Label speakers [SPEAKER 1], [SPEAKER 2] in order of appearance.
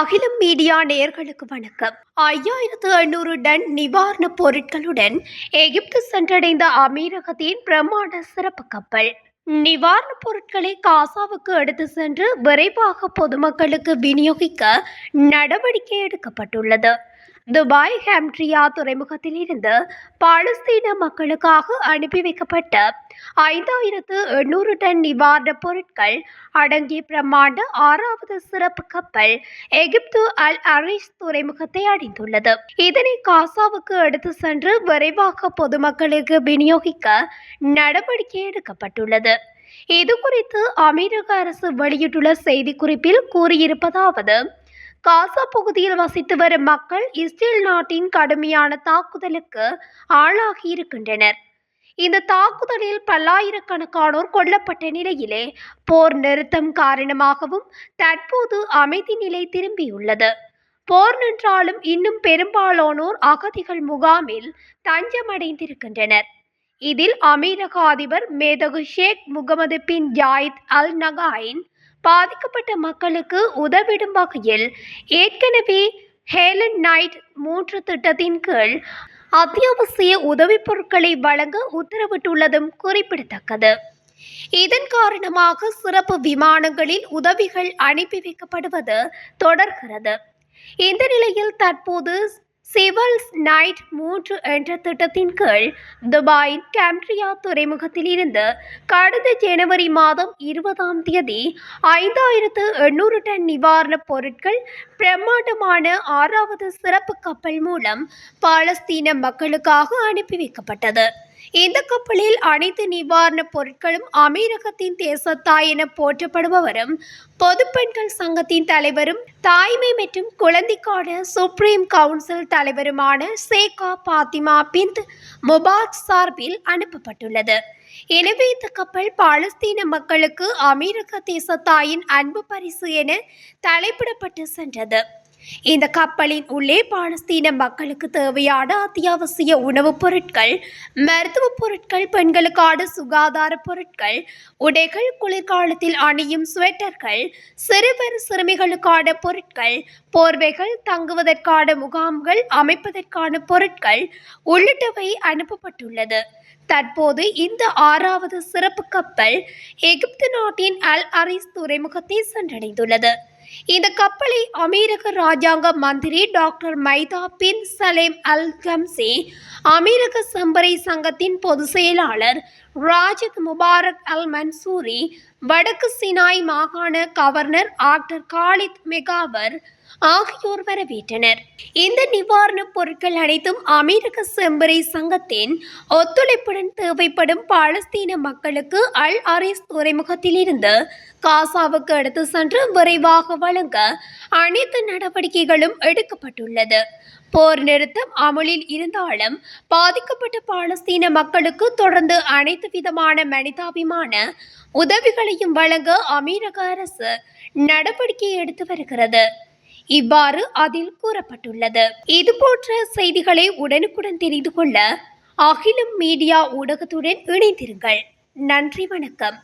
[SPEAKER 1] அகிலம் மீடியா நேர்களுக்கு வணக்கம். ஐயாயிரத்து எண்ணூறு டன் நிவாரணப் பொருட்களுடன் எகிப்து சென்றடைந்த அமீரகத்தின் பிரமாண சிறப்பு கப்பல். நிவாரணப் பொருட்களை காசாவுக்கு எடுத்து சென்று விரைவாக பொதுமக்களுக்கு விநியோகிக்க நடவடிக்கை எடுக்கப்பட்டுள்ளது. துபாய் ஹாம்ட்ரியா துறைமுகத்தில் இருந்து பாலஸ்தீன மக்களுக்காக அனுப்பி வைக்கப்பட்ட ஐந்தாயிரத்து எண்ணூறு டன் நிவாரணப் பொருட்கள் அடங்கிய பிரம்மாண்ட ஆறாவது சிறப்பு கப்பல் எகிப்து அல் அரிஸ் துறைமுகத்தை அடைந்துள்ளது. இதனை காசாவுக்கு எடுத்து சென்று விரைவாக பொதுமக்களுக்கு விநியோகிக்க நடவடிக்கை எடுக்கப்பட்டுள்ளது. இது குறித்து அமெரிக்க அரசு வெளியிட்டுள்ள செய்திக்குறிப்பில் கூறியிருப்பதாவது காசா பகுதியில் வசித்து வரும் மக்கள் இஸ்ரேல் நாட்டின் கடுமையான தாக்குதலுக்கு ஆளாகி இருக்கின்றனர். இந்த தாக்குதலில் பல்லாயிரக்கணக்கானோர் கொல்லப்பட்ட நிலையிலே போர் நிறுத்தம் காரணமாகவும் தற்போது அமைதி நிலை திரும்பியுள்ளது. போர் நின்றாலும் இன்னும் பெரும்பாலானோர் அகதிகள் முகாமில் தஞ்சமடைந்திருக்கின்றனர். இதில் அமீரக அதிபர் மேதகு ஷேக் முகமது பின் ஜாயித் அல் நகாயின் பாதிக்கப்பட்ட மக்களுக்கு உதவிடும் வகையில் ஏற்கனவே ஹேலன் நைட் மூன்று திட்டத்தின் கீழ் அத்தியாவசிய உதவிப் பொருட்களை வழங்க உத்தரவிட்டுள்ளதும் குறிப்பிடத்தக்கது. இதன் காரணமாக சிறப்பு விமானங்களில் உதவிகள் அனுப்பி வைக்கப்படுவது தொடர்கிறது. இந்த நிலையில் தற்போது சிவல்ஸ் நைட் மூன்று என்ற திட்டத்தின் கீழ் துபாயின் கேம்ட்ரியா துறைமுகத்தில் இருந்து கடந்த ஜனவரி மாதம் இருபதாம் தேதி ஐந்தாயிரத்து எண்ணூறு டன் நிவாரணப் பொருட்கள் பிரம்மாண்டமான ஆறாவது சிறப்பு கப்பல் மூலம் பாலஸ்தீன மக்களுக்காக அனுப்பி வைக்கப்பட்டது. இந்த கப்பலில் அனைத்து நிவாரணப் பொருட்களும் அமீரகத்தின் தேசத்தாய் என போற்றப்படுபவரும் பொதுப்பெண்கள் சங்கத்தின் தலைவரும் தாய்மை மற்றும் குழந்தைக்கான சுப்ரீம் கவுன்சில் தலைவருமான சேகா பாத்திமா பிந்த் முபாக் சார்பில் அனுப்பப்பட்டுள்ளது. எனவே இந்த கப்பல் பாலஸ்தீன மக்களுக்கு அமீரக தேசத்தாயின் அன்பு பரிசு என தலைப்பிடப்பட்டு சென்றது. இந்த கப்பலின் உள்ளே பாலஸ்தீன மக்களுக்கு தேவையான அத்தியாவசிய உணவுப் பொருட்கள் மருத்துவப் பொருட்கள் பெண்களுக்கான சுகாதார பொருட்கள் உடைகள் குளிர்காலத்தில் அணியும் ஸ்வெட்டர்கள் சிறுவர் சிறுமிகளுக்கான பொருட்கள் போர்வைகள் தங்குவதற்கான முகாம்கள் அமைப்பதற்கான பொருட்கள் உள்ளிட்டவை அனுப்பப்பட்டுள்ளது. தற்போது இந்த ஆறாவது சிறப்பு கப்பல் எகிப்து நாட்டின் அல் அரிஸ் துறைமுகத்தை சென்றடைந்துள்ளது. இந்த கப்பலை அமீரக ராஜாங்க மந்திரி டாக்டர் மைதா பின் சலேம் அல் கம்சி அமீரக செம்பரை சங்கத்தின் பொதுச் செயலாளர் ராஜித் முபாரக் அல் மன்சூரி வடக்கு சினாய் மாகாண கவர்னர் ஆக்டர் காலித் மெகாவர் ஆகியோர் வரவேற்றனர். இந்த நிவாரணப் பொருட்கள் அனைத்தும் அமெரிக்க செம்பறை சங்கத்தின் ஒத்துழைப்புடன் தேவைப்படும் பாலஸ்தீன மக்களுக்கு அல் அரிஸ் துறைமுகத்திலிருந்து காசாவுக்கு எடுத்து சென்று விரைவாக வழங்க அனைத்து நடவடிக்கைகளும் எடுக்கப்பட்டுள்ளது. போர் நிறுத்தம் அமலில் இருந்தாலும் பாதிக்கப்பட்ட பாலஸ்தீன மக்களுக்கு தொடர்ந்து அனைத்து விதமான மனிதாபிமான உதவிகளையும் வழங்க அமீரக அரசு நடவடிக்கை எடுத்து வருகிறது. இவ்வாறு அதில் கூறப்பட்டுள்ளது. இது போன்ற செய்திகளை உடனுக்குடன் தெரிந்து கொள்ள அகிலம் மீடியா ஊடகத்துடன் இணைந்திருங்கள். நன்றி வணக்கம்.